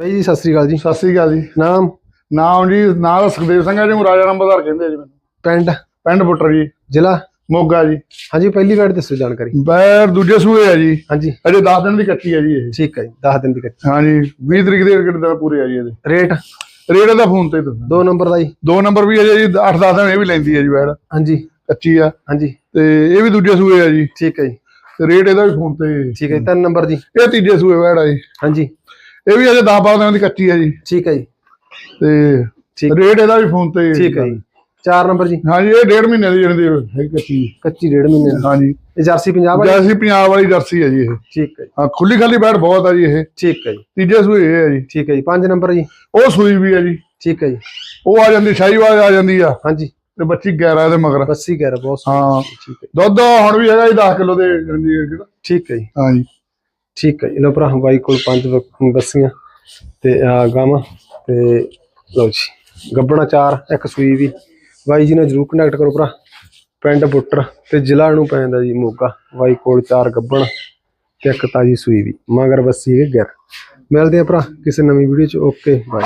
ਬਾਈ ਜੀ ਸਤਿ ਸ੍ਰੀ ਅਕਾਲ ਜੀ। ਸਤਿ ਸ੍ਰੀ ਅਕਾਲ ਜੀ। ਨਾਮ? ਨਾਮ ਜੀ ਨਾਂ ਦਾ ਸੁਖਦੇਵ ਸਿੰਘ ਹੈ ਜੀ ਰਾਜਾ ਨੰਬਰਦਾਰ ਕਹਿੰਦੇ ਆ ਜੀ ਮੈਨੂੰ। ਪਿੰਡ? ਪਿੰਡ ਬੁੱਟਰ ਜੀ। ਜ਼ਿਲ੍ਹਾ? ਮੋਗਾ ਜੀ। ਹਾਂਜੀ ਪਹਿਲੀ ਵਾਰ ਦੱਸੋ ਜਾਣਕਾਰੀ। ਬੈਰ ਦੂਜੇ ਸੂਏ ਆ ਜੀ। ਹਾਂਜੀ। ਅਜੇ 10 ਦਿਨ ਦੀ ਕੱਚੀ ਹੈ ਜੀ ਇਹ। ਠੀਕ ਹੈ ਜੀ 10 ਦਿਨ ਦੀ ਕੱਚੀ ਹਾਂਜੀ 20 ਤਰੀਕ ਦੇ ਟਿਕਟ ਦਾ ਪੂਰੇ ਆ ਜੀ ਇਹਦੇ। ਰੇਟ? ਰੇਟ ਇਹਦਾ ਫੋਨ ਤੇ ਦੱਸਣਾ। ਦੋ ਨੰਬਰ ਦਾ ਜੀ। ਦੋ ਨੰਬਰ ਵੀ ਅਜੇ ਜੀ 8-10 ਦਿਨ ਇਹ ਵੀ ਲੈਂਦੀ ਹੈ ਜੀ ਬੈੜ ਹਾਂਜੀ। ਕੱਚੀ ਆ। ਹਾਂਜੀ। ਤੇ ਇਹ ਵੀ ਦੂਜੇ ਸੂਏ ਆ ਜੀ। ਠੀਕ ਹੈ ਜੀ। ਰੇਟ ਇਹਦਾ ਵੀ ਫੋਨ ਤੇ ਠੀਕ ਹੈ ਤਿੰਨ ਨੰਬਰ ਜੀ। ਇਹ ਤੀਜੇ ਸੂਏ ਬੈੜ ਆ ਜੀ। ਹਾਂਜੀ। ਇਹ ਵੀ ਅਜੇ 10-12 ਦਿਨ ਦੀ ਕੱਚੀ ਆ ਜੀ ਠੀਕ ਹੈ ਜੀ ਤੇ ਰੇਟ ਇਹਦਾ ਵੀ ਫੋਨ ਤੇ ਠੀਕ ਹੈ ਜੀ ਚਾਰ ਨੰਬਰ ਜੀ ਹਾਂਜੀ ਇਹ ਡੇਢ ਮਹੀਨੇ ਦੀ ਜਿਹੜੀ ਹੈ ਕੱਚੀ ਕੱਚੀ ਡੇਢ ਮਹੀਨੇ ਦੀ। ਹਾਂਜੀ ਇਹ ਜਰਸੀ 50 ਵਾਲੀ ਜਰਸੀ ਪੰਜਾਬ ਵਾਲੀ ਜਰਸੀ ਹੈ ਜੀ ਇਹ ਠੀਕ ਹੈ ਹਾਂ ਖੁੱਲੀ ਖਾਲੀ ਬੈਠ ਬਹੁਤ ਆ ਜੀ ਇਹ ਠੀਕ ਹੈ ਜੀ ਤੀਜੇ ਸੂਏ ਇਹ ਹੈ ਜੀ ਠੀਕ ਹੈ ਜੀ ਪੰਜ ਨੰਬਰ ਜੀ ਉਹ ਸੂਈ ਵੀ ਹੈ ਜੀ ਠੀਕ ਹੈ ਜੀ ਉਹ ਆ ਜਾਂਦੀ ਸ਼ਾਹੀਵਾਲ ਆ ਜਾਂਦੀ ਆ ਹਾਂਜੀ ਤੇ ਬੱਚੀ 11 ਇਹਦੇ ਮਗਰ ਬੱਸੀ ਕਹਿ ਰਿਹਾ ਬਹੁਤ ਸੋਹਣੀ। ਹਾਂ ਠੀਕ ਹੈ ਦੁੱਧ ਹੁਣ ਵੀ ਹੈਗਾ ਜੀ 10 ਕਿਲੋ ਦੇ ਹੈ ਜਿਹੜਾ ਠੀਕ ਹੈ ਜੀ ਹਾਂ ਜੀ ਠੀਕ ਹੈ ਜੀ। ਲੋ ਭਰਾ ਬਾਈ ਕੋਲ ਪੰਜ ਬੱਸੀਆਂ ਤੇ ਆ ਗਾਵਾਂ ਤੇ ਲਓ ਜੀ। ਗੱਬਣਾ ਚਾਰ, ਇੱਕ ਸੂਈ ਵੀ। ਬਾਈ ਜੀ ਨਾਲ ਜਰੂਰ ਕਨੈਕਟ ਕਰੋ ਭਰਾ। ਪਿੰਡ ਬੁੱਟਰ ਤੇ ਜ਼ਿਲ੍ਹਾ ਨੂੰ ਪੈਂਦਾ ਜੀ ਮੋਗਾ ਬਾਈ ਕੋਲ ਚਾਰ ਗੱਬਣ ਤੇ ਇੱਕ ਤਾਜੀ ਸੂਈ ਵੀ। ਮਗਰ ਬੱਸੀ ਹੈ ਗਿਰ। ਮਿਲਦੇ ਆ ਭਰਾ ਕਿਸੇ ਨਵੀਂ ਵੀਡੀਓ ਚ। ਓਕੇ ਬਾਈ